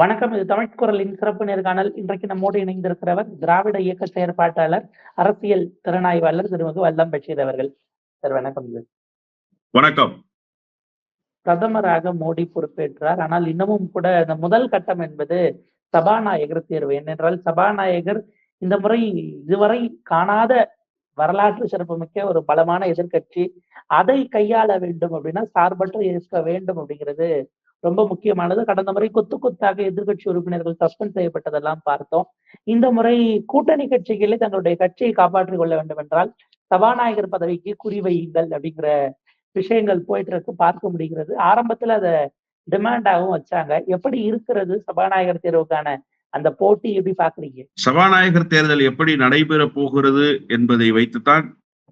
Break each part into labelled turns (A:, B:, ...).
A: வணக்கம் இது தமிழ் குரலின் சிறப்பு நேர்காணல் இன்றைக்கு நம்மோடு இணைந்திருக்கிறவர் திராவிட இயக்க செயற்பாட்டாளர் அரசியல் திறனாய்வாளர் திருமதி வல்லம் பஷீர் அவர்கள். சார் வணக்கம்.
B: வணக்கம்.
A: பிரதமராக மோடி பொறுப்பேற்றார். ஆனால் இன்னமும் கூட இந்த முதல் கட்டம் என்பது சபாநாயகர் தேர்வு. ஏனென்றால் சபாநாயகர் இந்த முறை இதுவரை காணாத வரலாற்று சிறப்புமிக்க ஒரு பலமான எதிர்க்கட்சி. அதை கையாள வேண்டும் அப்படின்னா சார்பற்று இருக்க வேண்டும் அப்படிங்கிறது ரொம்ப முக்கியமானது. கடந்த முறை கொத்து கொத்தாக எதிர்க்கட்சி உறுப்பினர்கள் சஸ்பெண்ட் செய்யப்பட்டதெல்லாம் பார்த்தோம். இந்த முறை கூட்டணி கட்சிகளே தங்களுடைய கட்சியை காப்பாற்றிக் கொள்ள வேண்டும் என்றால் சபாநாயகர் பதவிக்கு குறிவையுங்கள் அப்படிங்கிற விஷயங்கள் போயிட்டு இருக்கு பார்க்க முடிகிறது. ஆரம்பத்துல அதை டிமாண்டாகவும் வச்சாங்க. எப்படி இருக்கிறது சபாநாயகர் தேர்வுக்கான அந்த போட்டி எப்படி பாக்குறீங்க
B: சபாநாயகர் தேர்தல் எப்படி நடைபெற போகிறது என்பதை வைத்துத்தான்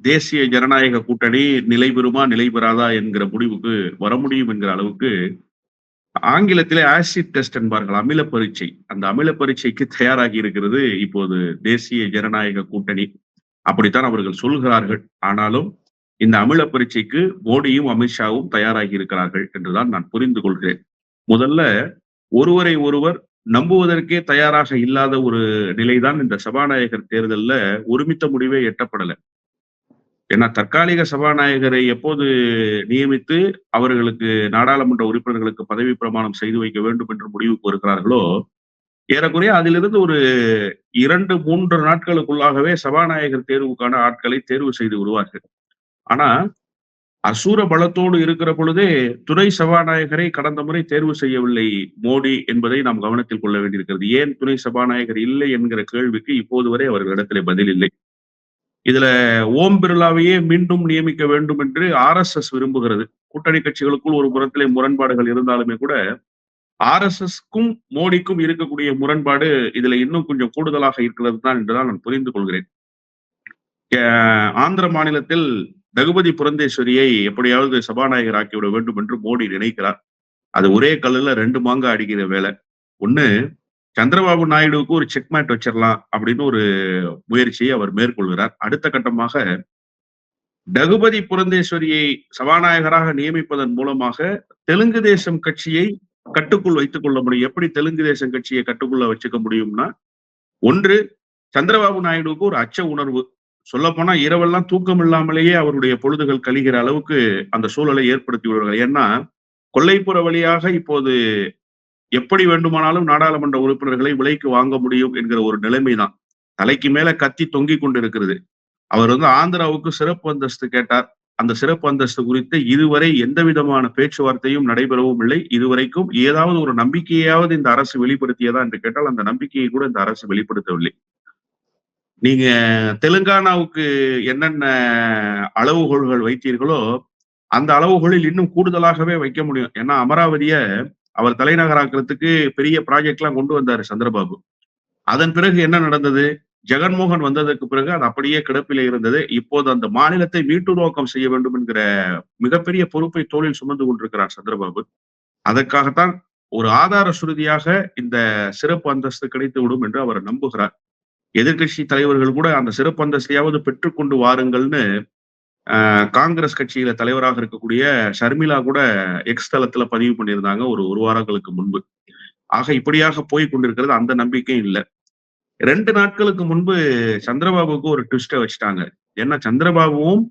B: தேசிய ஜனநாயக கூட்டணி நிலை பெறுமா நிலை பெறாதா என்கிற முடிவுக்கு வர முடியும் என்கிற அளவுக்கு ஆங்கிலத்திலே ஆசிட் டெஸ்ட் என்பார்கள் அமில பரீட்சை. அந்த அமில பரீட்சைக்கு தயாராகி இருக்கிறது இப்போது தேசிய ஜனநாயக கூட்டணி. அப்படித்தான் அவர்கள் சொல்கிறார்கள். ஆனாலும் இந்த அமில பரீட்சைக்கு மோடியும் அமித்ஷாவும் தயாராகி இருக்கிறார்கள் என்றுதான் நான் புரிந்து கொள்கிறேன். முதல்ல ஒருவரை ஒருவர் நம்புவதற்கே தயாராக இல்லாத ஒரு நிலைதான் இந்த சபாநாயகர் தேர்தல்ல ஒருமித்த முடிவே எட்டப்படலை. ஏன்னா தற்காலிக சபாநாயகரை எப்போது நியமித்து அவர்களுக்கு நாடாளுமன்ற உறுப்பினர்களுக்கு பதவி பிரமாணம் செய்து வைக்க வேண்டும் என்று முடிவுக்கு வருகிறார்களோ ஏறக்குறைய அதிலிருந்து ஒரு இரண்டு மூன்று நாட்களுக்குள்ளாகவே சபாநாயகர் தேர்வுக்கான ஆட்களை தேர்வு செய்து விடுவார்கள். ஆனா அசூர பலத்தோடு இருக்கிற பொழுதே துணை சபாநாயகரை கடந்த முறை தேர்வு செய்யவில்லை மோடி என்பதை நாம் கவனத்தில் கொள்ள வேண்டியிருக்கிறது. ஏன் துணை சபாநாயகர் இல்லை என்கிற கேள்விக்கு இப்போது வரை அவர்களிடத்திலே பதில் இல்லை. இதுல ஓம் பிர்லாவையே மீண்டும் நியமிக்க வேண்டும் என்று ஆர் எஸ் எஸ் விரும்புகிறது. கூட்டணி கட்சிகளுக்குள் ஒரு புறத்திலே முரண்பாடுகள் இருந்தாலுமே கூட ஆர் எஸ் எஸ்க்கும் மோடிக்கும் இருக்கக்கூடிய முரண்பாடு இதுல இன்னும் கொஞ்சம் கூடுதலாக இருக்கிறது தான் என்றுதான் நான் புரிந்து கொள்கிறேன். ஆந்திர மாநிலத்தில் தகுபதி புரந்தேஸ்வரியை எப்படியாவது சபாநாயகர் ஆக்கிவிட வேண்டும் என்று மோடி நினைக்கிறார். அது ஒரே கல்லுல ரெண்டு மாங்க அடிக்கிற வேலை. ஒண்ணு சந்திரபாபு நாயுடுவுக்கு ஒரு செக்மேட் வச்சிடலாம் அப்படின்னு ஒரு முயற்சியை அவர் மேற்கொள்கிறார். அடுத்த கட்டமாக டகுபதி புரந்தேஸ்வரியை சபாநாயகராக நியமிப்பதன் மூலமாக தெலுங்கு தேசம் கட்சியை கட்டுக்குள் வைத்துக் கொள்ள முடியும். எப்படி தெலுங்கு தேசம் கட்சியை கட்டுக்குள்ள வச்சுக்க முடியும்னா ஒன்று சந்திரபாபு நாயுடுவுக்கு ஒரு அச்ச உணர்வு. சொல்ல போனா இரவெல்லாம் தூக்கம் இல்லாமலேயே அவருடைய பொழுதுகள் கழிகிற அளவுக்கு அந்த சூழலை ஏற்படுத்தி விடுவார்கள் ஏன்னா கொல்லைப்புற வழியாக இப்போது எப்படி வேண்டுமானாலும் நாடாளுமன்ற உறுப்பினர்களை விலைக்கு வாங்க முடியும் என்கிற ஒரு நிலைமை தான் தலைக்கு மேல கத்தி தொங்கிக் கொண்டிருக்கிறது. அவர் வந்து ஆந்திராவுக்கு சிறப்பு அந்தஸ்து கேட்டார். அந்த சிறப்பு அந்தஸ்து குறித்து இதுவரை எந்த விதமான பேச்சுவார்த்தையும் நடைபெறவும் இல்லை. இதுவரைக்கும் ஏதாவது ஒரு நம்பிக்கையாவது இந்த அரசு வெளிப்படுத்தியதா என்று கேட்டால் அந்த நம்பிக்கையை கூட இந்த அரசு வெளிப்படுத்தவில்லை. நீங்க தெலுங்கானாவுக்கு என்னென்ன அளவுகோல்கள் வைத்தீர்களோ அந்த அளவுகோலில் இன்னும் கூடுதலாகவே வைக்க முடியும். ஏன்னா அமராவதிய அவர் தலைநகராக்கிறதுக்கு பெரிய ப்ராஜெக்ட் எல்லாம் கொண்டு வந்தாரு சந்திரபாபு. அதன் பிறகு என்ன நடந்தது? ஜெகன்மோகன் வந்ததற்கு பிறகு அது அப்படியே கிடப்பிலே இருந்தது. இப்போது அந்த மாநிலத்தை மீட்டுருவாக்கம் செய்ய வேண்டும் என்கிற மிகப்பெரிய பொறுப்பை தோளில் சுமந்து கொண்டிருக்கிறார் சந்திரபாபு. அதற்காகத்தான் ஒரு ஆதார சுருதியாக இந்த சிறப்பு அந்தஸ்து கிடைத்து விடும் என்று அவர் நம்புகிறார். எதிர்கட்சி தலைவர்கள் கூட அந்த சிறப்பு அந்தஸ்தையாவது பெற்றுக்கொண்டு வாருங்கள்னு காங்கிரஸ் கட்சியில தலைவராக இருக்கக்கூடிய ஷர்மிளா கூட எக்ஸ் தளத்துல பதிவு பண்ணியிருந்தாங்க ஒரு ஒரு வாரங்களுக்கு முன்பு. ஆக இப்படியாக போய் கொண்டிருக்கிறது அந்த நம்பிக்கையும் இல்லை. ரெண்டு நாட்களுக்கு முன்பு சந்திரபாபுக்கு ஒரு ட்விஸ்டை வச்சுட்டாங்க. ஏன்னா சந்திரபாபுவும்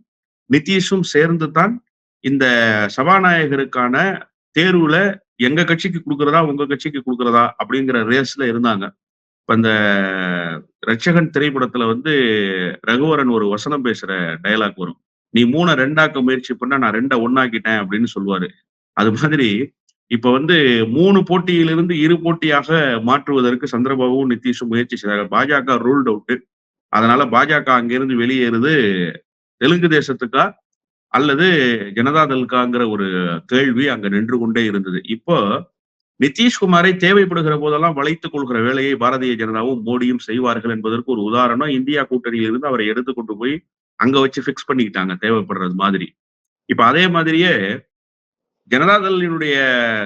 B: நிதிஷும் சேர்ந்து தான் இந்த சபாநாயகருக்கான தேர்வுல எங்க கட்சிக்கு கொடுக்கறதா உங்க கட்சிக்கு கொடுக்கறதா அப்படிங்கிற ரேஸ்ல இருந்தாங்க. இப்ப இந்த ரட்சகன் திரைப்படத்துல வந்து ரகுவரன் ஒரு வசனம் பேசுற டயலாக் வரும். நீ மூணை ரெண்டாக்க முயற்சி பண்ணா நான் ரெண்டை ஒன்னாக்கிட்டேன் அப்படின்னு சொல்லுவாரு. அது மாதிரி இப்ப வந்து மூணு போட்டியிலிருந்து இரு போட்டியாக மாற்றுவதற்கு சந்திரபாபுவும் நிதிஷும் முயற்சி செய்தார்கள். பாஜக ரூல்ட் அவுட்டு அதனால பாஜக அங்கிருந்து வெளியேறுது தெலுங்கு தேசத்துக்கா அல்லது ஜனதாதளுக்காங்கிற ஒரு கேள்வி அங்க நின்று கொண்டே இருந்தது. இப்போ நிதிஷ்குமாரை தேவைப்படுகிற போதெல்லாம் வளைத்துக் கொள்கிற வேலையை பாரதிய ஜனதாவும் மோடியும் செய்வார்கள் என்பதற்கு ஒரு உதாரணம். இந்தியா கூட்டணியில் இருந்து அவரை எடுத்து கொண்டு போய் அங்க வச்சு பிக்ஸ் பண்ணிக்கிட்டாங்க தேவைப்படுறது மாதிரி. இப்ப அதே மாதிரியே ஜனதாதளினுடைய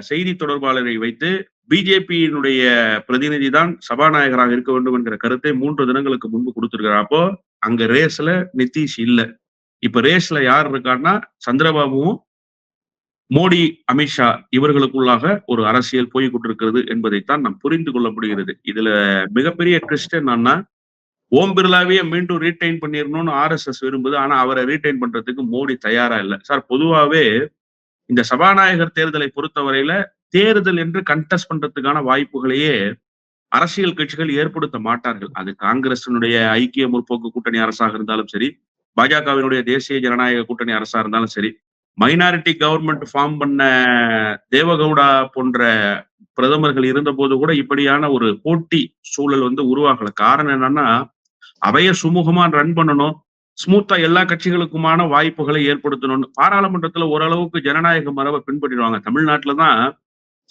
B: செய்தி தொடர்பாளரை வைத்து பிஜேபியினுடைய பிரதிநிதி தான் சபாநாயகராக இருக்க வேண்டும் என்கிற கருத்தை மூன்று தினங்களுக்கு முன்பு கொடுத்திருக்கிறார். அப்போ அங்க ரேஸ்ல நிதிஷ் இல்ல. இப்ப ரேஸ்ல யார் இருக்கான்னா சந்திரபாபுவும் மோடி அமித்ஷா இவர்களுக்குள்ளாக ஒரு அரசியல் போய் கொண்டிருக்கிறது என்பதைத்தான் நாம் புரிந்து கொள்ள முடிகிறது. இதுல மிகப்பெரிய ட்விஸ்ட் என்னன்னா ஓம் பிர்லாவையே மீண்டும் ரீடைன் பண்ணிடணும்னு ஆர்எஸ்எஸ் விரும்புது. ஆனா அவரை ரீடைன் பண்றதுக்கு மோடி தயாரா இல்லை. சார் பொதுவாவே இந்த சபாநாயகர் தேர்தலை பொறுத்தவரையில தேர்தல் என்று கண்டெஸ்ட் பண்றதுக்கான வாய்ப்புகளையே அரசியல் கட்சிகள் ஏற்படுத்த மாட்டார்கள். அது காங்கிரசினுடைய ஐக்கிய முற்போக்கு கூட்டணி அரசாக இருந்தாலும் சரி பாஜகவினுடைய தேசிய ஜனநாயக கூட்டணி அரசா இருந்தாலும் சரி மைனாரிட்டி கவர்மெண்ட் ஃபார்ம் பண்ண தேவகவுடா போன்ற பிரதமர்கள் இருந்தபோது கூட இப்படியான ஒரு போட்டி சூழல் வந்து உருவாகல. காரணம் என்னன்னா அவைய சுமூகமா ரன் பண்ணணும். ஸ்மூத்தா எல்லா கட்சிகளுக்குமான வாய்ப்புகளை ஏற்படுத்தணும்னு. பாராளுமன்றத்துல ஓரளவுக்கு ஜனநாயக மரபை பின்பற்றிடுவாங்க. தமிழ்நாட்டுல தான்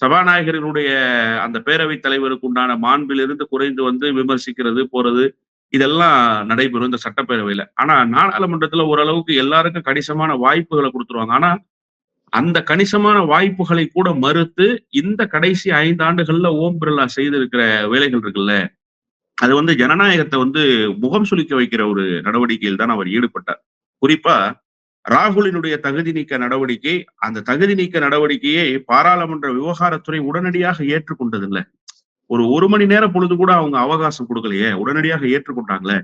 B: சபாநாயகர்களுடைய அந்த பேரவைத் தலைவருக்கு உண்டான மாண்பிலிருந்து குறைந்து வந்து விமர்சிக்கிறது போறது இதெல்லாம் நடைபெறும் இந்த சட்டப்பேரவையில. ஆனா நாடாளுமன்றத்துல ஓரளவுக்கு எல்லாருக்கும் கணிசமான வாய்ப்புகளை கொடுத்துருவாங்க. ஆனா அந்த கணிசமான வாய்ப்புகளை கூட மறுத்து இந்த கடைசி ஐந்து ஆண்டுகள்ல ஓம் பிர்லா செய்திருக்கிற வேலைகள் இருக்குல்ல அது வந்து ஜனநாயகத்தை வந்து முகம் சுளிக்க வைக்கிற ஒரு நடவடிக்கையில் தான் அவர் ஈடுபட்டார். குறிப்பா ராகுலினுடைய தகுதி நீக்க நடவடிக்கை அந்த தகுதி நீக்க நடவடிக்கையை பாராளுமன்ற விவகாரத்துறை உடனடியாக ஏற்றுக்கொண்டதில்லை. ஒரு ஒரு மணி நேரம் பொழுது கூட அவங்க அவகாசம் கொடுக்கலையே உடனடியாக ஏற்றுக்கொண்டாங்களே.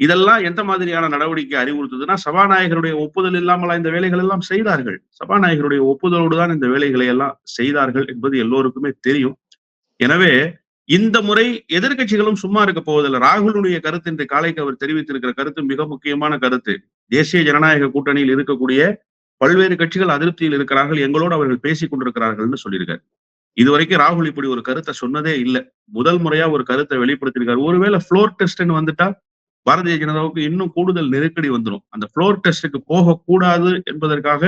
B: இதெல்லாம் எந்த மாதிரியான நடவடிக்கை அறிவுறுத்துதுன்னா சபாநாயகருடைய ஒப்புதல் இல்லாமலா இந்த வேலைகள் எல்லாம் செய்தார்கள். சபாநாயகருடைய ஒப்புதலோடு தான் இந்த வேலைகளை எல்லாம் செய்தார்கள் என்பது எல்லோருக்குமே தெரியும். எனவே இந்த முறை எதிர்கட்சிகளும் சும்மா இருக்க போவதில்லை. ராகுலுடைய கருத்து இன்று காலைக்கு அவர் தெரிவித்திருக்கிற கருத்து மிக முக்கியமான கருத்து. தேசிய ஜனநாயக கூட்டணியில் இருக்கக்கூடிய பல்வேறு கட்சிகள் அதிருப்தியில் இருக்கிறார்கள். எங்களோடு அவர்கள் பேசிக் கொண்டிருக்கிறார்கள்னு சொல்லியிருக்காரு. இதுவரைக்கும் ராகுல் இப்படி ஒரு கருத்தை சொன்னதே இல்லை. முதல் முறையா ஒரு கருத்தை வெளிப்படுத்தியிருக்காரு. ஒருவேளை ஃப்ளோர் டெஸ்ட்னு வந்துட்டா பாரதிய ஜனதாவுக்கு இன்னும் கூடுதல் நெருக்கடி வந்துடும் அந்த ஃப்ளோர் டெஸ்ட்டுக்கு போகக்கூடாது என்பதற்காக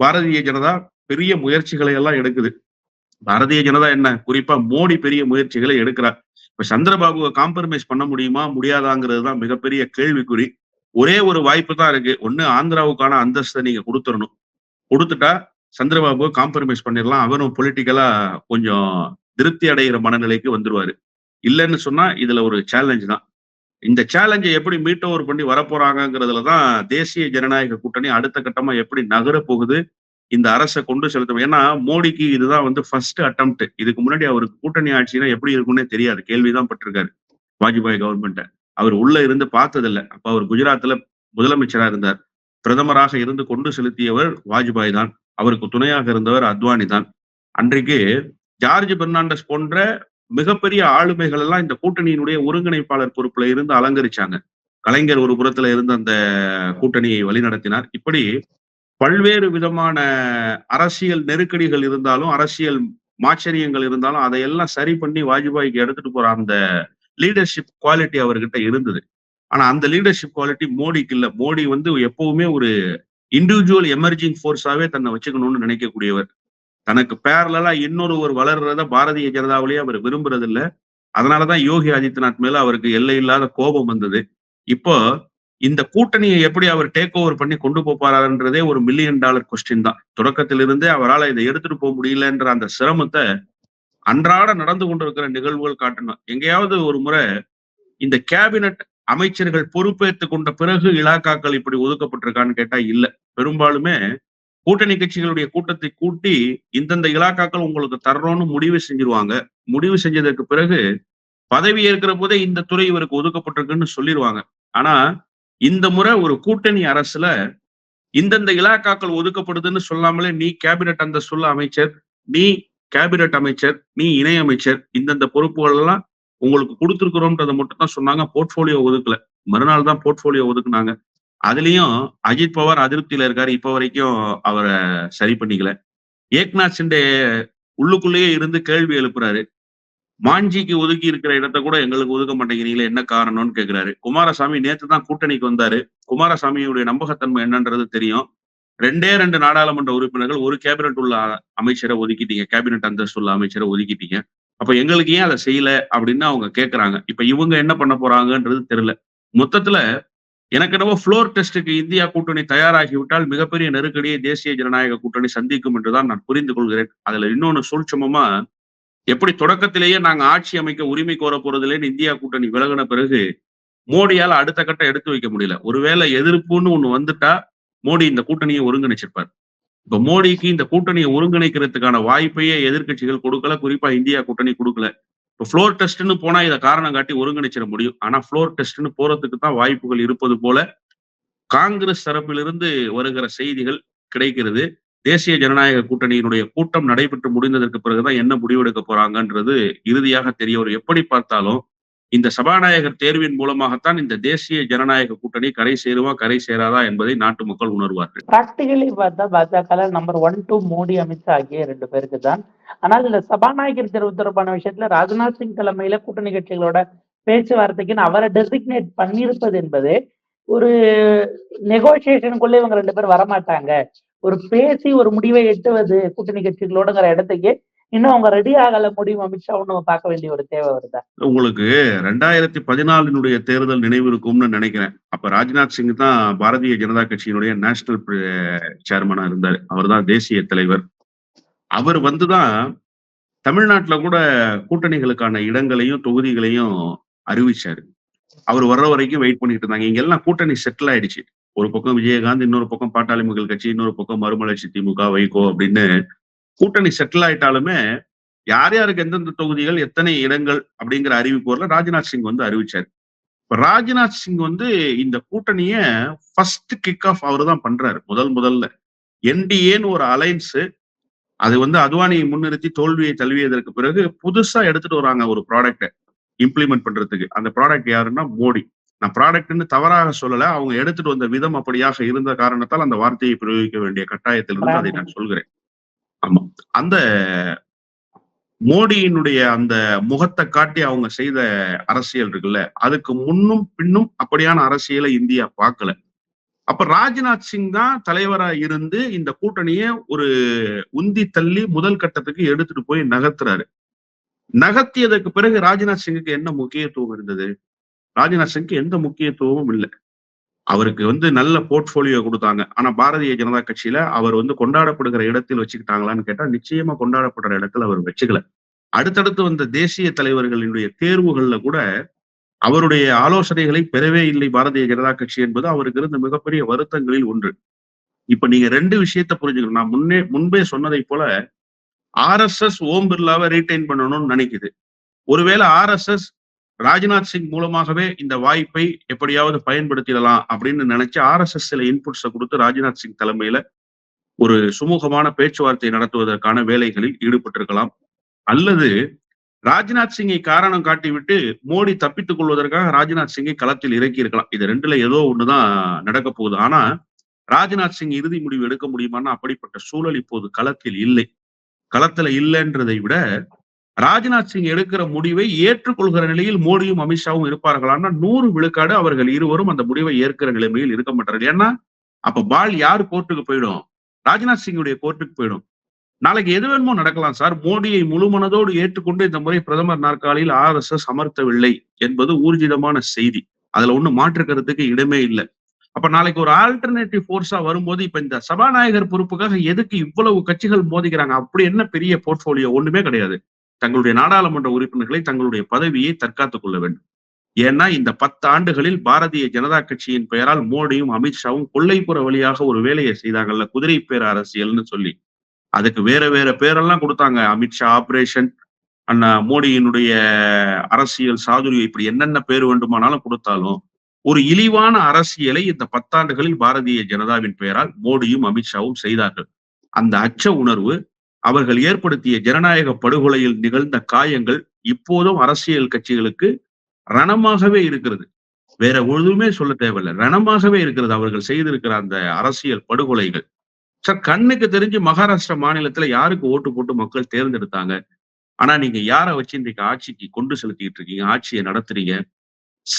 B: பாரதிய ஜனதா பெரிய முயற்சிகளை எல்லாம் எடுக்குது. பாரதிய ஜனதா என்ன? குறிப்பா மோடி பெரிய முயற்சிகளை எடுக்கிறார். இப்ப சந்திரபாபுவை காம்ப்ரமைஸ் பண்ண முடியுமா? முடியாதாங்கிறது தான் மிகப்பெரிய கேள்விக்குறி. ஒரே ஒரு வாய்ப்பு தான் இருக்கு. ஒண்ணு ஆந்திராவுக்கான அந்தஸ்தை நீங்க கொடுத்துடணும். கொடுத்துட்டா சந்திரபாபுவை காம்ப்ரமைஸ் பண்ணிடலாம். அவரும் பொலிட்டிக்கலா கொஞ்சம் திருப்தி அடைகிற மனநிலைக்கு வந்துருவாரு. இல்லைன்னு சொன்னா இதுல ஒரு சேலஞ்ச் தான். இந்த சேலஞ்சை எப்படி மீட் ஓவர் பண்ணி வரப்போறாங்கிறதுல தான் தேசிய ஜனநாயக கூட்டணி அடுத்த கட்டமா எப்படி நகர போகுது இந்த அரசை கொண்டு செலுத்த ஏன்னா மோடிக்கு இதுதான் வந்து ஃபர்ஸ்ட் அட்டம்ப்ட் இதுக்கு முன்னாடி அவருக்கு கூட்டணி ஆட்சினா எப்படி இருக்கும்னே தெரியாது. கேள்விதான் பட்டிருக்காரு வாஜ்பாய் கவர்மெண்ட்டை அவர் உள்ள இருந்து பார்த்ததில்லை. அப்ப அவர் குஜராத்ல முதலமைச்சரா இருந்தார். பிரதமராக இருந்து கொண்டு செலுத்தியவர் வாஜ்பாய் தான். அவருக்கு துணையாக இருந்தவர் அத்வானி தான். அன்றைக்கு ஜார்ஜ் பெர்னாண்டஸ் போன்ற மிகப்பெரிய ஆளுமைகள் எல்லாம் இந்த கூட்டணியினுடைய ஒருங்கிணைப்பாளர் பொறுப்புல இருந்து அலங்கரிச்சாங்க. கலைஞர் ஒரு புறத்துல இருந்து அந்த கூட்டணியை வழிநடத்தினார். இப்படி பல்வேறு விதமான அரசியல் நெருக்கடிகள் இருந்தாலும் அரசியல் மாச்சரியங்கள் இருந்தாலும் அதையெல்லாம் சரி பண்ணி வாஜ்பாய்க்கு எடுத்துட்டு போற அந்த லீடர்ஷிப் குவாலிட்டி அவர்கிட்ட இருந்தது. ஆனா அந்த லீடர்ஷிப் குவாலிட்டி மோடிக்கு இல்லை. மோடி வந்து எப்பவுமே ஒரு இண்டிவிஜுவல் எமர்ஜிங் ஃபோர்ஸாவே தன்னை வச்சுக்கணும்னு நினைக்கக்கூடியவர். தனக்கு பேரலா இன்னொருவர் வளர்றத பாரதிய ஜனதாவிலேயே அவர் விரும்புறது இல்லை அதனாலதான் யோகி ஆதித்யநாத் மேல அவருக்கு எல்லை இல்லாத கோபம் வந்தது. இப்போ இந்த கூட்டணியை எப்படி அவர் டேக் ஓவர் பண்ணி கொண்டு போப்பாருன்றதே ஒரு மில்லியன் டாலர் கொஸ்டின் தான். தொடக்கத்திலிருந்தே அவரால் இதை எடுத்துட்டு போக முடியலன்ற அந்த சிரமத்தை அன்றாட நடந்து கொண்டிருக்கிற நிகழ்வுகள் காட்டணும். எங்கேயாவது ஒரு முறை இந்த கேபினட் அமைச்சர்கள் பொறுப்பேற்று கொண்ட பிறகு இலாக்காக்கள் இப்படி ஒதுக்கப்பட்டிருக்கான்னு கேட்டா இல்ல. பெரும்பாலுமே கூட்டணி கட்சிகளுடைய கூட்டத்தை கூட்டி இந்தந்த இலாக்காக்கள் உங்களுக்கு தர்றோம்னு முடிவு செஞ்சிருவாங்க. முடிவு செஞ்சதற்கு பிறகு பதவி ஏற்கிற போதே இந்த துறை இவருக்கு ஒதுக்கப்பட்டிருக்குன்னு சொல்லிடுவாங்க ஆனா இந்த முறை ஒரு கூட்டணி அரசுல இந்தந்த இலாக்காக்கள் ஒதுக்கப்படுதுன்னு சொல்லாமலே நீ கேபினட் அந்த சொல்ல அமைச்சர் நீ கேபினட் அமைச்சர் நீ இணை அமைச்சர் இந்தந்த பொறுப்புகள் எல்லாம் உங்களுக்கு கொடுத்துருக்குறோம்ன்றதை மட்டும் தான் சொன்னாங்க. போர்ட்போலியோ ஒதுக்கல. மறுநாள் தான் போர்ட்போலியோ ஒதுக்குனாங்க. அதுலயும் அஜித் பவார் அதிருப்தியில இருக்காரு. இப்ப வரைக்கும் அவரை சரி பண்ணிக்கல. ஏக்நாத் சிண்டே உள்ளுக்குள்ளேயே இருந்து கேள்வி எழுப்புறாரு. மாஞ்சிக்கு ஒதுக்கி இருக்கிற இடத்த கூட எங்களுக்கு ஒதுக்க மாட்டேங்கிறீங்களே என்ன காரணம்னு கேக்குறாரு. குமாரசாமி நேத்து தான் கூட்டணிக்கு வந்தாரு. குமாரசாமியுடைய நம்பகத்தன்மை என்னன்றது தெரியும். ரெண்டே ரெண்டு நாடாளுமன்ற உறுப்பினர்கள் ஒரு கேபினட் உள்ள அமைச்சரை ஒதுக்கிட்டீங்க. கேபினட் அந்தஸ்து உள்ள அமைச்சரை ஒதுக்கிட்டீங்க. அப்ப எங்களுக்கு ஏன் அதை செய்யல அப்படின்னு அவங்க கேட்கறாங்க இப்ப இவங்க என்ன பண்ண போறாங்கன்றது தெரியல. மொத்தத்துல எனக்கு என்னவோ ஃப்ளோர் டெஸ்ட்டுக்கு இந்தியா கூட்டணி தயாராகிவிட்டால் மிகப்பெரிய நெருக்கடியை தேசிய ஜனநாயக கூட்டணி சந்திக்கும் என்றுதான் நான் புரிந்து கொள்கிறேன். அதுல இன்னொன்னு சூழ்ச்சமமா எப்படி தொடக்கத்திலேயே நாங்க ஆட்சி அமைக்க உரிமை கோர போறதுலேன்னு இந்தியா கூட்டணி விலகின பிறகு மோடியால அடுத்த கட்டம் எடுத்து வைக்க முடியல. ஒருவேளை எதிர்ப்புன்னு ஒண்ணு வந்துட்டா மோடி இந்த கூட்டணியை ஒருங்கிணைச்சிருப்பார். இப்ப மோடிக்கு இந்த கூட்டணியை ஒருங்கிணைக்கிறதுக்கான வாய்ப்பையே எதிர்க்கட்சிகள் கொடுக்கல. குறிப்பா இந்தியா கூட்டணி கொடுக்கல. இப்போ ஃப்ளோர் டெஸ்ட்னு போனா இதை காரணம் காட்டி ஒருங்கிணைச்சிட முடியும். ஆனா ஃப்ளோர் டெஸ்ட்னு போறதுக்கு தான் வாய்ப்புகள் இருப்பது போல காங்கிரஸ் தரப்பிலிருந்து வருகிற செய்திகள் கிடைக்கிறது. தேசிய ஜனநாயக கூட்டணியினுடைய கூட்டம் நடைபெற்று முடிந்ததற்கு பிறகுதான் என்ன முடிவெடுக்க போறாங்கன்றது இறுதியாக தெரிய வரும் எப்படி பார்த்தாலும் இந்த சபாநாயகர் தேர்வின் மூலமாகத்தான் இந்த தேசிய ஜனநாயக கூட்டணி கரை சேருவா கரை சேராதா என்பதை நாட்டு மக்கள் உணர்வார்கள்.
A: பிராக்டிகலி பார்த்தா பாஜக number one two Modi Amit Shah ஆகிய ரெண்டு பேருக்கு தான். ஆனால் இந்த சபாநாயகர் தேர்வு தொடர்பான விஷயத்துல ராஜ்நாத் சிங் தலைமையில கூட்டணி கட்சிகளோட பேச்சுவார்த்தைக்குன்னு அவரை டெசிக்னேட் பண்ணியிருப்பது என்பது ஒரு நெகோசியேஷனுக்குள்ளே இவங்க ரெண்டு பேரும் வரமாட்டாங்க. ஒரு பேசி ஒரு முடிவை எட்டுவது கூட்டணி கட்சிகளோடங்கிற இடத்துக்கு இன்னும் அவங்க ரெடி ஆகல முடியும் அமித்ஷாவும் நம்ம பார்க்க வேண்டிய ஒரு தேவை வருதா?
B: உங்களுக்கு ரெண்டாயிரத்தி பதினாலினுடைய தேர்தல் நினைவு இருக்கும்னு நினைக்கிறேன். அப்ப ராஜ்நாத் சிங் தான் பாரதிய ஜனதா கட்சியினுடைய நேஷனல் சேர்மனா இருந்தார். அவர் தான் தேசிய தலைவர். அவர் வந்துதான் தமிழ்நாட்டுல கூட கூட்டணிகளுக்கான இடங்களையும் தொகுதிகளையும் அறிவிச்சாரு. அவர் வர்ற வரைக்கும் வெயிட் பண்ணிட்டு இருந்தாங்க. இங்க எல்லாம் கூட்டணி செட்டில் ஆயிடுச்சு. ஒரு பக்கம் விஜயகாந்த் இன்னொரு பக்கம் பாட்டாளி மக்கள் கட்சி இன்னொரு பக்கம் மறுமலர்ச்சி திமுக வைகோ அப்படின்னு கூட்டணி செட்டில் ஆயிட்டாலுமே யார் யாருக்கு எந்தெந்த தொகுதிகள் எத்தனை இடங்கள் அப்படிங்கிற அறிவிப்பு ராஜ்நாத் சிங் வந்து அறிவிச்சார். இப்ப ராஜ்நாத் சிங் வந்து இந்த கூட்டணிய ஃபர்ஸ்ட் கிக் ஆஃப் அவர் தான் பண்றாரு முதல் முதல்ல. என்டிஏன்னு ஒரு அலைன்ஸ் அது வந்து அத்வானியை முன்னிறுத்தி தோல்வியை தழுவியதற்கு பிறகு புதுசா எடுத்துட்டு வராங்க ஒரு ப்ராடக்ட இம்ப்ளிமெண்ட் பண்றதுக்கு. அந்த ப்ராடக்ட் யாருன்னா மோடி. நான் ப்ராடக்ட்னு தவறாக சொல்லல அவங்க எடுத்துட்டு வந்த விதம் அப்படியாக இருந்த காரணத்தால் அந்த வார்த்தையை பிரயோகிக்க வேண்டிய கட்டாயத்தில் இருந்து அதை நான் சொல்கிறேன். ஆமா. அந்த மோடியினுடைய அந்த முகத்தை காட்டி அவங்க செய்த அரசியல் இருக்குல்ல அதுக்கு முன்னும் பின்னும் அப்படியான அரசியலை இந்தியா பார்க்கல. அப்ப ராஜ்நாத் சிங் தான் தலைவரா இருந்து இந்த கூட்டணியை ஒரு உந்தி தள்ளி முதல் கட்டத்துக்கு எடுத்துட்டு போய் நகர்த்துறாரு. நகர்த்தியதற்கு பிறகு ராஜ்நாத் சிங்குக்கு என்ன முக்கியத்துவம் இருந்தது? ராஜ்நாத் சிங்க்கு எந்த முக்கியத்துவமும் இல்லை. அவருக்கு வந்து நல்ல போர்ட்போலியோ கொடுத்தாங்க. ஆனா பாரதிய ஜனதா கட்சியில அவர் வந்து கொண்டாடப்படுகிற இடத்தில் வச்சுக்கிட்டாங்களான்னு கேட்டா நிச்சயமா கொண்டாடப்படுற இடத்துல அவர் வச்சுக்கல. அடுத்தடுத்து வந்த தேசிய தலைவர்களினுடைய தேர்வுகள்ல கூட அவருடைய ஆலோசனைகளை பெறவே இல்லை பாரதிய ஜனதா கட்சி என்பது அவருக்கு இருந்த மிகப்பெரிய வருத்தங்களில் ஒன்று. இப்ப நீங்க ரெண்டு விஷயத்த புரிஞ்சுக்கணும். நான் முன்னே முன்பே சொன்னதை போல ஆர் எஸ் எஸ் ஓம் பிர்லாவை ரீடைன் பண்ணணும்னு நினைக்குது. ஒருவேளை R S S Rajnath Singh மூலமாகவே இந்த வாய்ப்பை எப்படியாவது பயன்படுத்திடலாம் அப்படின்னு நினைச்சு ஆர் எஸ் எஸ் சில இன்புட்ஸை கொடுத்து ராஜ்நாத் சிங் தலைமையில ஒரு சுமூகமான பேச்சுவார்த்தை நடத்துவதற்கான வேலைகளில் ஈடுபட்டிருக்கலாம். அல்லது ராஜ்நாத் சிங்கை காரணம் காட்டிவிட்டு மோடி தப்பித்துக் கொள்வதற்காக ராஜ்நாத் சிங்கை களத்தில் இறக்கி இருக்கலாம். இது ரெண்டுல ஏதோ ஒண்ணுதான் நடக்க போகுது. ஆனா ராஜ்நாத் சிங் இறுதி முடிவு எடுக்க முடியுமான்னா அப்படிப்பட்ட சூழல் இப்போது களத்தில் இல்லை. களத்துல இல்லைன்றதை விட ராஜ்நாத் சிங் எடுக்கிற முடிவை ஏற்றுக்கொள்கிற நிலையில் மோடியும் அமித்ஷாவும் இருப்பார்களான்னா நூறு விழுக்காடு அவர்கள் இருவரும் அந்த முடிவை ஏற்கிற நிலைமையில் இருக்க மாட்டார்கள். ஏன்னா அப்ப பால் யார் கோர்ட்டுக்கு போயிடும்? ராஜ்நாத் சிங்குடைய கோர்ட்டுக்கு போயிடும். நாளைக்கு எது வேணுமோ நடக்கலாம் சார். மோடியை முழுமனதோடு ஏற்றுக்கொண்டு இந்த முறை பிரதமர் நாற்காலியில் ஆர் எஸ் எஸ் அமர்த்தவில்லை என்பது ஊர்ஜிதமான செய்தி. அதுல ஒண்ணு மாற்று கருத்துக்கு இடமே இல்லை. அப்ப நாளைக்கு ஒரு ஆல்டர்னேட்டிவ் போர்ஸா வரும்போது இப்ப இந்த சபாநாயகர் பொறுப்புக்காக எதுக்கு இவ்வளவு கட்சிகள் மோதிக்கிறாங்க? அப்படி என்ன பெரிய போர்ட்போலியோ ஒண்ணுமே கிடையாது. தங்களுடைய நாடாளுமன்ற உறுப்பினர்களை தங்களுடைய பதவியை தற்காத்துக் கொள்ள வேண்டும். ஏன்னா இந்த பத்து ஆண்டுகளில் பாரதிய ஜனதா கட்சியின் பெயரால் மோடியும் அமித்ஷாவும் கொள்ளைப்புற வழியாக ஒரு வேலையை செய்தாங்கல்ல குதிரை பேர் அரசியல்னு சொல்லி. அதுக்கு வேற வேற பேரெல்லாம் கொடுத்தாங்க. அமித்ஷா ஆபரேஷன் அண்ணா மோடியினுடைய அரசியல் சாதுரியம் இப்படி என்னென்ன பேர் வேண்டுமானாலும் கொடுத்தாலும் ஒரு இழிவான அரசியலை இந்த பத்தாண்டுகளில் பாரதிய ஜனதாவின் பெயரால் மோடியும் அமித்ஷாவும் செய்தார்கள். அந்த அச்ச உணர்வு அவர்கள் ஏற்படுத்திய ஜனநாயக படுகொலையில் நிகழ்ந்த காயங்கள் இப்போதும் அரசியல் கட்சிகளுக்கு ரணமாகவே இருக்கிறது. வேற ஒழுதுமே சொல்ல தேவையில்லை. ரணமாகவே இருக்கிறது அவர்கள் செய்திருக்கிற அந்த அரசியல் படுகொலைகள். சார் கண்ணுக்கு தெரிஞ்சு மகாராஷ்டிரா மாநிலத்துல யாருக்கு ஓட்டு போட்டு மக்கள் தேர்ந்தெடுத்தாங்க? ஆனா நீங்க யாரை வச்சு இன்றைக்கு ஆட்சிக்கு கொண்டு செலுத்திட்டு இருக்கீங்க? ஆட்சியை நடத்துறீங்க?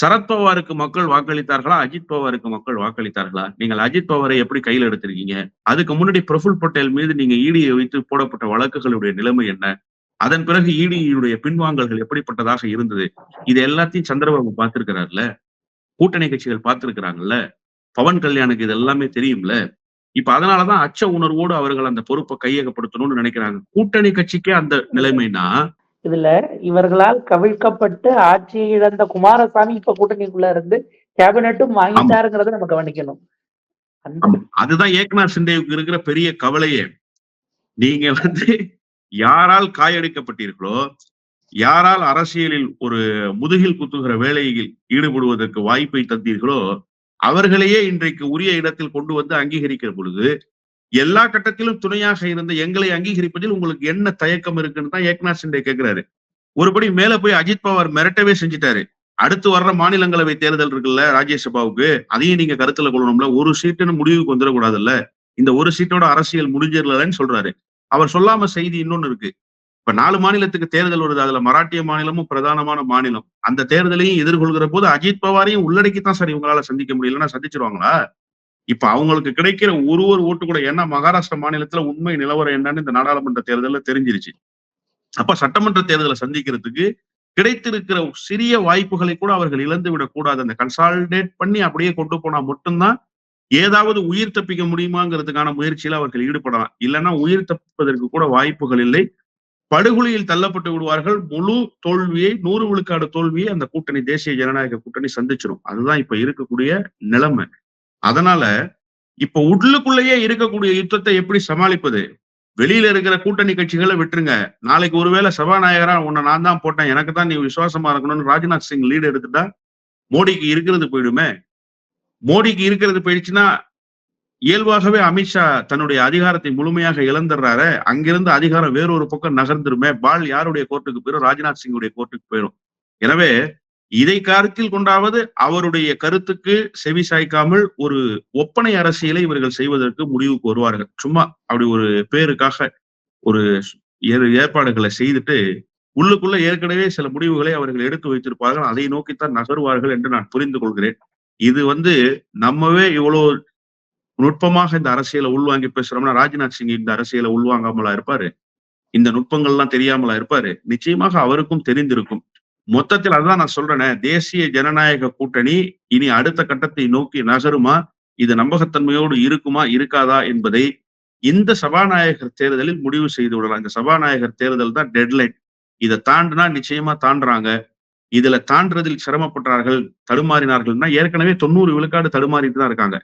B: சரத்பவாருக்கு மக்கள் வாக்களித்தார்களா? அஜித் பவாருக்கு மக்கள் வாக்களித்தார்களா? நீங்கள் அஜித் பவாரை எப்படி கையில் எடுத்திருக்கீங்க? அதுக்கு முன்னாடி பிரபுல் பட்டேல் மீது நீங்க ஈடியை வைத்து போடப்பட்ட வழக்குகளுடைய நிலைமை என்ன? அதன் பிறகு ஈடியுடைய பின்வாங்கல்கள் எப்படிப்பட்டதாக இருந்தது? இது எல்லாத்தையும் சந்திரபாபு பார்த்திருக்கிறார்ல? கூட்டணி கட்சிகள் பார்த்திருக்கிறாங்கல்ல? பவன் கல்யாணுக்கு இது எல்லாமே தெரியும்ல? இப்ப அதனாலதான் அச்ச உணர்வோடு அவர்கள் அந்த பொறுப்பை கையகப்படுத்தணும்னு நினைக்கிறாங்க. கூட்டணி கட்சிக்கே அந்த நிலைமைனா
A: இதுல இவர்களால் கவிழ்க்கப்பட்டு ஆட்சியை இழந்த குமாரசாமி இப்ப கூட்டணிக்குள்ள இருந்து கேபினட்டும் வாங்கிட்டாருங்கிறத நம்ம கவனிக்கணும்.
B: அதுதான் ஏக்நாத் சிண்டேவுக்கு இருக்கிற பெரிய கவலையே. நீங்க வந்து யாரால் காயடிக்கப்பட்டீர்களோ யாரால் அரசியலில் ஒரு முதுகில் குத்துகிற வேலையில் ஈடுபடுவதற்கு வாய்ப்பை தந்தீர்களோ அவர்களையே இன்றைக்கு உரிய இடத்தில் கொண்டு வந்து அங்கீகரிக்கிற பொழுது எல்லா கட்டத்திலும் துணையாக இருந்த எங்களை அங்கீகரிப்பதில் உங்களுக்கு என்ன தயக்கம் இருக்குன்னு தான் ஏக்நாத் சிண்டே கேட்கிறாரு ஒருபடி மேல போய் அஜித் பவார் மிரட்டவே செஞ்சுட்டாரு. அடுத்து வர்ற மாநிலங்களவை தேர்தல் இருக்குல்ல ராஜ்யசபாவுக்கு அதையும் நீங்க கருத்துல கொள்ளணும்ல. ஒரு சீட்டுன்னு முடிவுக்கு வந்துடக்கூடாதுல்ல. இந்த ஒரு சீட்டோட அரசியல் முடிஞ்சிடலன்னு சொல்றாரு. அவர் சொல்லாம செய்தி இன்னொன்னு இருக்கு. இப்ப நாலு மாநிலத்துக்கு தேர்தல் வருது. அதுல மராட்டிய மாநிலமும் பிரதானமான மாநிலம். அந்த தேர்தலையும் எதிர்கொள்கிற போது அஜித் பவாரையும் உள்ளடக்கித்தான் சார் இவங்களால சந்திக்க முடியலன்னா சந்திச்சிருவாங்களா? இப்ப அவங்களுக்கு கிடைக்கிற ஒரு ஒரு ஓட்டு கூட ஏன்னா மகாராஷ்டிரா மாநிலத்துல உண்மை நிலவரம் என்னன்னு இந்த நாடாளுமன்ற தேர்தலில் தெரிஞ்சிருச்சு. அப்ப சட்டமன்ற தேர்தலை சந்திக்கிறதுக்கு கிடைத்திருக்கிற சிறிய வாய்ப்புகளை கூட அவர்கள் இழந்து விடக்கூடாது. அந்த கன்சால்டேட் பண்ணி அப்படியே கொண்டு போனா மட்டும்தான் ஏதாவது உயிர் தப்பிக்க முடியுமாங்கிறதுக்கான முயற்சியில அவர்கள் ஈடுபடலாம். இல்லைன்னா உயிர் தப்பிப்பதற்கு கூட வாய்ப்புகள் இல்லை. படுகொலியில் தள்ளப்பட்டு விடுவார்கள். முழு தோல்வியை நூறு விழுக்காடு தோல்வியை அந்த கூட்டணி தேசிய ஜனநாயக கூட்டணி சந்திச்சிடும் அதுதான் இப்ப இருக்கக்கூடிய நிலைமை. அதனால இப்ப உள்ளுக்குள்ளேயே இருக்கக்கூடிய யுத்தத்தை எப்படி சமாளிப்பது? வெளியில இருக்கிற கூட்டணி கட்சிகளை விட்டுருங்க. நாளைக்கு ஒருவேளை சபாநாயகரா உன்னை நான் தான் போட்டேன். எனக்கு தான் நீ விசுவாசமா இருக்கணும்னு ராஜ்நாத் சிங் லீடு எடுத்துட்டா மோடிக்கு இருக்கிறது போயிடுமே? மோடிக்கு இருக்கிறது போயிடுச்சுன்னா இயல்பாகவே அமித்ஷா தன்னுடைய அதிகாரத்தை முழுமையாக இழந்துடுறாரு. அங்கிருந்து அதிகாரம் வேறொரு பக்கம் நகர்ந்துருமே. பால் யாருடைய கோர்ட்டுக்கு போயிடும் ராஜ்நாத் சிங்குடைய கோர்ட்டுக்கு போயிடும் எனவே இதை கருத்தில் கொண்டாவது அவருடைய கருத்துக்கு செவி சாய்க்காமல் ஒரு ஒப்பனை அரசியலை இவர்கள் செய்வதற்கு முடிவுக்கு வருவார்கள். சும்மா அப்படி ஒரு பேருக்காக ஒரு ஏற்பாடுகளை செய்துட்டு உள்ளுக்குள்ள ஏற்கனவே சில முடிவுகளை அவர்கள் எடுத்து வைத்திருப்பார்கள். அதை நோக்கித்தான் நகருவார்கள் என்று நான் புரிந்து கொள்கிறேன். இது வந்து நம்மவே இவ்வளவு நுட்பமாக இந்த அரசியலை உள்வாங்கி பேசுறோம்னா ராஜ்நாத் சிங் இந்த அரசியலை உள்வாங்காமலா இருப்பாரு? இந்த நுட்பங்கள்லாம் தெரியாமலா இருப்பாரு? நிச்சயமாக அவருக்கும் தெரிந்திருக்கும். மொத்தத்தில் அதான் நான் சொல்றேனே தேசிய ஜனநாயக கூட்டணி இனி அடுத்த கட்டத்தை நோக்கி நகருமா? இது நம்பகத்தன்மையோடு இருக்குமா இருக்காதா என்பதை இந்த சபாநாயகர் தேர்தலில் முடிவு செய்து விடலாம். இந்த சபாநாயகர் தேர்தல் தான் டெட்லைன் இதை தாண்டினா நிச்சயமா தாண்டுறாங்க. இதுல தாண்டுறதில் சிரமப்பட்டார்கள் தடுமாறினார்கள்னா ஏற்கனவே தொண்ணூறு விழுக்காடு தடுமாறிட்டு தான் இருக்காங்க.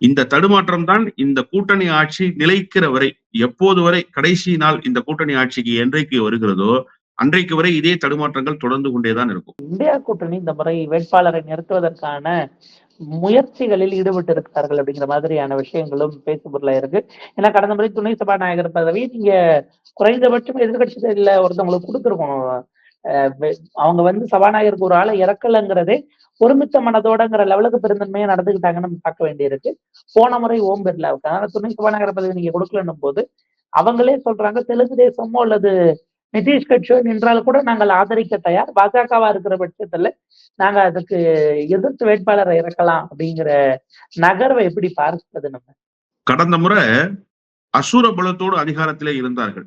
B: இந்த தடுமாற்றம் தான் இந்த கூட்டணி ஆட்சி நிலைக்கிற வரை எப்போது வரை கடைசி நாள் இந்த கூட்டணி ஆட்சிக்கு என்றைக்கு வருகிறதோ அன்றைக்கு வரை இதே தடுமாற்றங்கள் தொடர்ந்து கொண்டேதான் இருக்கும்.
A: இந்தியா கூட்டணி இந்த முறை வேட்பாளரை நிறுத்துவதற்கான முயற்சிகளில் ஈடுபட்டு இருக்கிறார்கள் அப்படிங்கிற மாதிரியான விஷயங்களும் பேசுபொருளா இருக்கு. ஏன்னா கடந்த முறை துணை சபாநாயகர் பதவி நீங்க குறைந்தபட்சம் சைடுல ஒருத்தவங்களுக்கு கொடுத்துருக்கோம். அஹ் அவங்க வந்து சபாநாயகருக்கு ஒரு ஆளை இறக்கலங்கிறதே ஒருமித்த மனதோடங்கிற லெவலுக்கு பெருந்தன்மையா நடந்துக்கிட்டாங்கன்னு நம்ம பார்க்க வேண்டியிருக்கு. போன முறை ஓம் பிர்லாவுக்கு. அதனால துணை சபாநாயகர் பதவி நீங்க கொடுக்கலன்னும் போது அவங்களே சொல்றாங்க தெலுங்கு தேசமோ அல்லது நிதிஷ் கட்சியோ நின்றால் கூட நாங்கள் ஆதரிக்க தயார். பாஜகவா இருக்கிற பட்சத்துல நாங்க அதுக்கு எதிர்த்து வேட்பாளரை இறக்கலாம் அப்படிங்கிற நகர்வை எப்படி பார்ப்பது நம்ம?
B: கடந்த முறை அசுர பலத்தோடு அதிகாரத்திலே இருந்தார்கள்.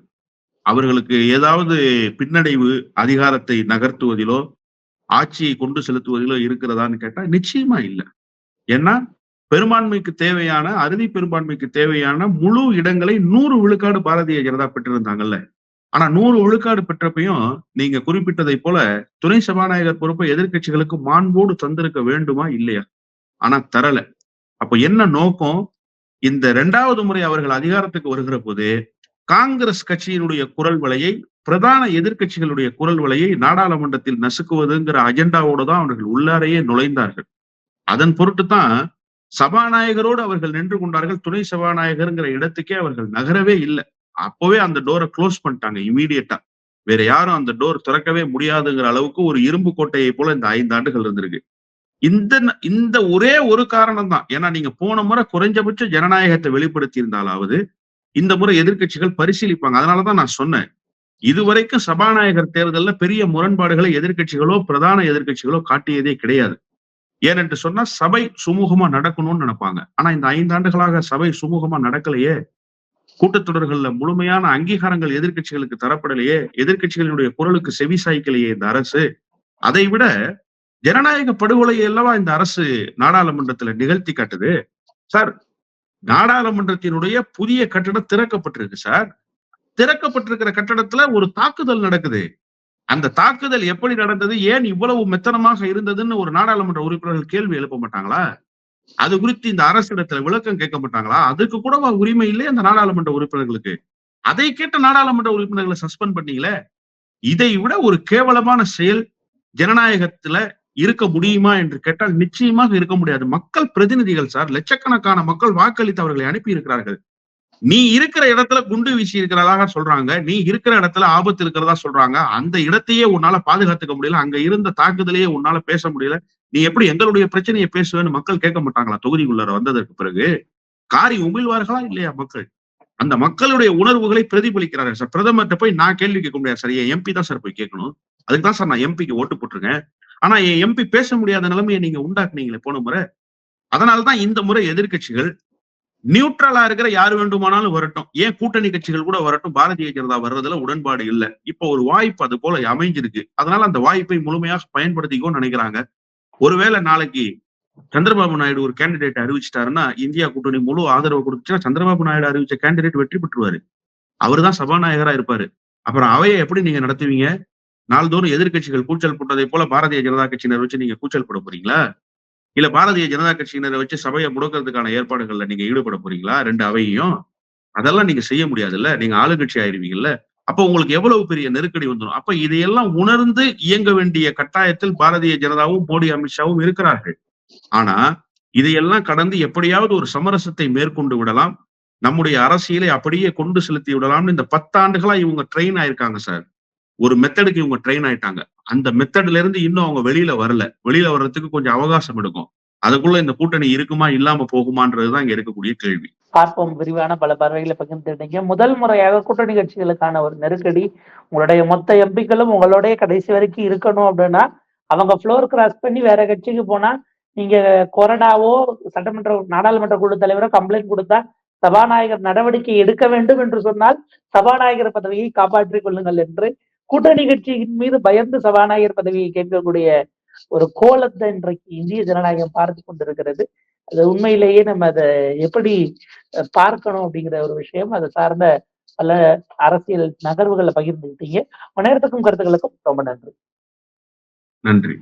B: அவர்களுக்கு ஏதாவது பின்னடைவு அதிகாரத்தை நகர்த்துவதிலோ ஆட்சியை கொண்டு செலுத்துவதிலோ இருக்கிறதான்னு கேட்டா நிச்சயமா இல்லை. ஏன்னா பெரும்பான்மைக்கு தேவையான அறுதி பெரும்பான்மைக்கு தேவையான முழு இடங்களை நூறு விழுக்காடு பாரதிய ஜனதா பெற்றிருந்தாங்கல்ல. ஆனா நூறு விழுக்காடு பெற்றப்பையும் நீங்க குறிப்பிட்டதை போல துணை சபாநாயகர் பொறுப்பை எதிர்க்கட்சிகளுக்கு மாண்போடு தந்திருக்க வேண்டுமா இல்லையா? ஆனா தரல. அப்ப என்ன நோக்கம்? இந்த இரண்டாவது முறை அவர்கள் அதிகாரத்துக்கு வருகிற போது காங்கிரஸ் கட்சியினுடைய குரல் வலையை பிரதான எதிர்க்கட்சிகளுடைய குரல் வலையை நாடாளுமன்றத்தில் நசுக்குவதுங்கிற அஜெண்டாவோடு தான் அவர்கள் உள்ளாரையே நுழைந்தார்கள். அதன் பொருட்டு தான் சபாநாயகரோடு அவர்கள் நின்று கொண்டார்கள். துணை சபாநாயகருங்கிற இடத்துக்கே அவர்கள் நகரவே இல்லை. அப்பவே அந்த டோரை க்ளோஸ் பண்ணிட்டாங்க இமீடியட்டா. வேற யாரும் அந்த டோர் திறக்கவே முடியாதுங்கிற அளவுக்கு ஒரு இரும்பு கோட்டையை போல இந்த ஐந்து ஆண்டுகள் இருந்திருக்கு. இந்த இந்த ஒரே ஒரு காரணம் தான் ஏன்னா நீங்க போன முறை குறைஞ்சபட்ச ஜனநாயகத்தை வெளிப்படுத்தி இருந்தாலாவது இந்த முறை எதிர்க்கட்சிகள் பரிசீலிப்பாங்க. அதனாலதான் நான் சொன்னேன். இதுவரைக்கும் சபாநாயகர் தேர்தல்ல பெரிய முரண்பாடுகளை எதிர்க்கட்சிகளோ பிரதான எதிர்க்கட்சிகளோ காட்டியதே கிடையாது. ஏனென்று சொன்னா சபை சுமூகமா நடக்கணும்னு நினைப்பாங்க. ஆனா இந்த ஐந்து ஆண்டுகளாக சபை சுமூகமா நடக்கலையே. கூட்டத்தொடர்கள்ல முழுமையான அங்கீகாரங்கள் எதிர்க்கட்சிகளுக்கு தரப்படலையே எதிர்க்கட்சிகளுடைய குரலுக்கு செவி சாய்க்கலையே இந்த அரசு. அதை விட ஜனநாயக படுகொலையை அல்லவா இந்த அரசு நாடாளுமன்றத்துல நிகழ்த்தி காட்டுது? சார் நாடாளுமன்றத்தினுடைய புதிய கட்டடம் திறக்கப்பட்டிருக்கு சார். திறக்கப்பட்டிருக்கிற கட்டடத்துல ஒரு தாக்குதல் நடக்குது. அந்த தாக்குதல் எப்படி நடந்தது? ஏன் இவ்வளவு மெத்தனமாக இருந்ததுன்னு ஒரு நாடாளுமன்ற உறுப்பினர்கள் கேள்வி எழுப்ப மாட்டாங்களா? அது குறித்து இந்த அரசிடத்துல விளக்கம் கேட்க மாட்டாங்களா அதுக்கு கூடவா உரிமை இல்லை அந்த நாடாளுமன்ற உறுப்பினர்களுக்கு? அதை கேட்ட நாடாளுமன்ற உறுப்பினர்களை சஸ்பெண்ட் பண்ணீங்களே? இதை விட ஒரு கேவலமான செயல் ஜனநாயகத்துல இருக்க முடியுமா என்று கேட்டால் நிச்சயமாக இருக்க முடியாது. மக்கள் பிரதிநிதிகள் சார் லட்சக்கணக்கான மக்கள் வாக்களித்து அவர்களை அனுப்பி இருக்கிறார்கள் நீ இருக்கிற இடத்துல குண்டு வீசி இருக்கிறதாக சொல்றாங்க நீ இருக்கிற இடத்துல ஆபத்து இருக்கிறதா சொல்றாங்க அந்த இடத்தையே உன்னால பாதுகாத்துக்க முடியல அங்க இருந்த தாக்குதலையே உன்னால பேச முடியல நீ எப்படி எங்களுடைய பிரச்சனையை பேசுவேன்னு மக்கள் கேட்க மாட்டாங்களா? தொகுதிக்குள்ளார வந்ததற்கு பிறகு காரி உமிழ்வார்களா இல்லையா மக்கள்? அந்த மக்களுடைய உணர்வுகளை பிரதிபலிக்கிறார்கள். சார் பிரதமர்கிட்ட போய் நான் கேள்வி கேட்க முடியாது. சார் என் எம்பி தான் சார் போய் கேட்கணும். அதுக்கு தான் சார் நான் எம்பிக்கு ஓட்டு போட்டிருக்கேன். ஆனா என் எம்பி பேச முடியாத நிலைமையை நீங்க உண்டாக்குனீங்களே போன முறை. அதனாலதான் இந்த முறை எதிர்க்கட்சிகள் நியூட்ரலா இருக்கிற யார் வேண்டுமானாலும் வரட்டும். ஏன் கூட்டணி கட்சிகள் கூட வரட்டும்? பாரதிய ஜனதா வர்றதுல உடன்பாடு இல்ல. இப்ப ஒரு வாய்ப்பு அது போல அமைஞ்சிருக்கு. அதனால அந்த வாய்ப்பை முழுமையாக பயன்படுத்திக்கோன்னு நினைக்கிறாங்க. ஒருவேளை நாளைக்கு சந்திரபாபு நாயுடு ஒரு கேண்டிடேட் அறிவிச்சிட்டாருன்னா இந்தியா கூட்டணி முழு ஆதரவு கொடுத்துச்சுன்னா சந்திரபாபு நாயுடு அறிவிச்ச கேண்டிடேட் வெற்றி பெற்றுவாரு அவர் தான் சபாநாயகரா இருப்பாரு. அப்புறம் அவையை எப்படி நீங்க நடத்துவீங்க? நாள்தோறும் எதிர்க்கட்சிகள் கூச்சல் போட்டதை போல பாரதிய ஜனதா கட்சியினர் வச்சு நீங்க கூச்சல் போட போறீங்களா? இல்ல பாரதிய ஜனதா கட்சியினரை வச்சு சபையை முடக்கிறதுக்கான ஏற்பாடுகள்ல நீங்க ஈடுபட போறீங்களா? ரெண்டு அவையையும். அதெல்லாம் நீங்க செய்ய முடியாதுல்ல. நீங்க ஆளுங்கட்சி ஆயிருவீங்கல்ல. அப்ப உங்களுக்கு எவ்வளவு பெரிய நெருக்கடி வந்துடும் அப்ப இதையெல்லாம் உணர்ந்து இயங்க வேண்டிய கட்டாயத்தில் பாரதிய ஜனதாவும் மோடி அமித்ஷாவும் இருக்கிறார்கள். ஆனா இதையெல்லாம் கடந்து எப்படியாவது ஒரு சமரசத்தை மேற்கொண்டு விடலாம். நம்முடைய அரசியலை அப்படியே கொண்டு செலுத்தி விடலாம்னு இந்த பத்தாண்டுகளா இவங்க ட்ரெயின் ஆயிருக்காங்க சார் ஒரு மெத்தடுக்கு இவங்க ட்ரெயின் ஆயிட்டாங்க. அந்த மெத்தட்ல இருந்து இன்னும் அவங்க வெளியில வரல. வெளியில வர்றதுக்கு கொஞ்சம் அவகாசம் எடுக்கும். அதுக்குள்ள இந்த கூட்டணி இருக்குமா இல்லாம போகுமான்றதுதான் இங்க இருக்கக்கூடிய கேள்வி.
A: பார்ப்போம். விரிவான பல பார்வைகளை பகிர்ந்துட்டீங்க முதல் முறையாக கூட்டணி கட்சிகளுக்கான ஒரு நெருக்கடி உங்களுடைய மொத்த எம்பிக்களும் உங்களுடைய கடைசி வரைக்கும் இருக்கணும் அப்படின்னா அவங்க ஃப்ளோர் கிராஸ் பண்ணி வேற கட்சிக்கு போனா நீங்க கொறடாவோ சட்டமன்ற நாடாளுமன்ற குழு தலைவரோ கம்ப்ளைண்ட் கொடுத்தா சபாநாயகர் நடவடிக்கை எடுக்க வேண்டும் என்று சொன்னால் சபாநாயகர் பதவியை காப்பாற்றிக் கொள்ளுங்கள் என்று கூட்டணி கட்சியின் மீது பயந்து சபாநாயகர் பதவியை கேட்கக்கூடிய ஒரு கோலத்தை இன்றைக்கு இந்திய ஜனநாயகம் பார்த்து கொண்டிருக்கிறது. அது உண்மையிலேயே நம்ம அதை எப்படி பார்க்கணும் அப்படிங்கிற ஒரு விஷயம் அதை சார்ந்த பல அரசியல் நகர்வுகளை பகிர்ந்துக்கிட்டீங்க நேரத்துக்கும் கருத்துக்களுக்கும் ரொம்ப நன்றி.
B: நன்றி.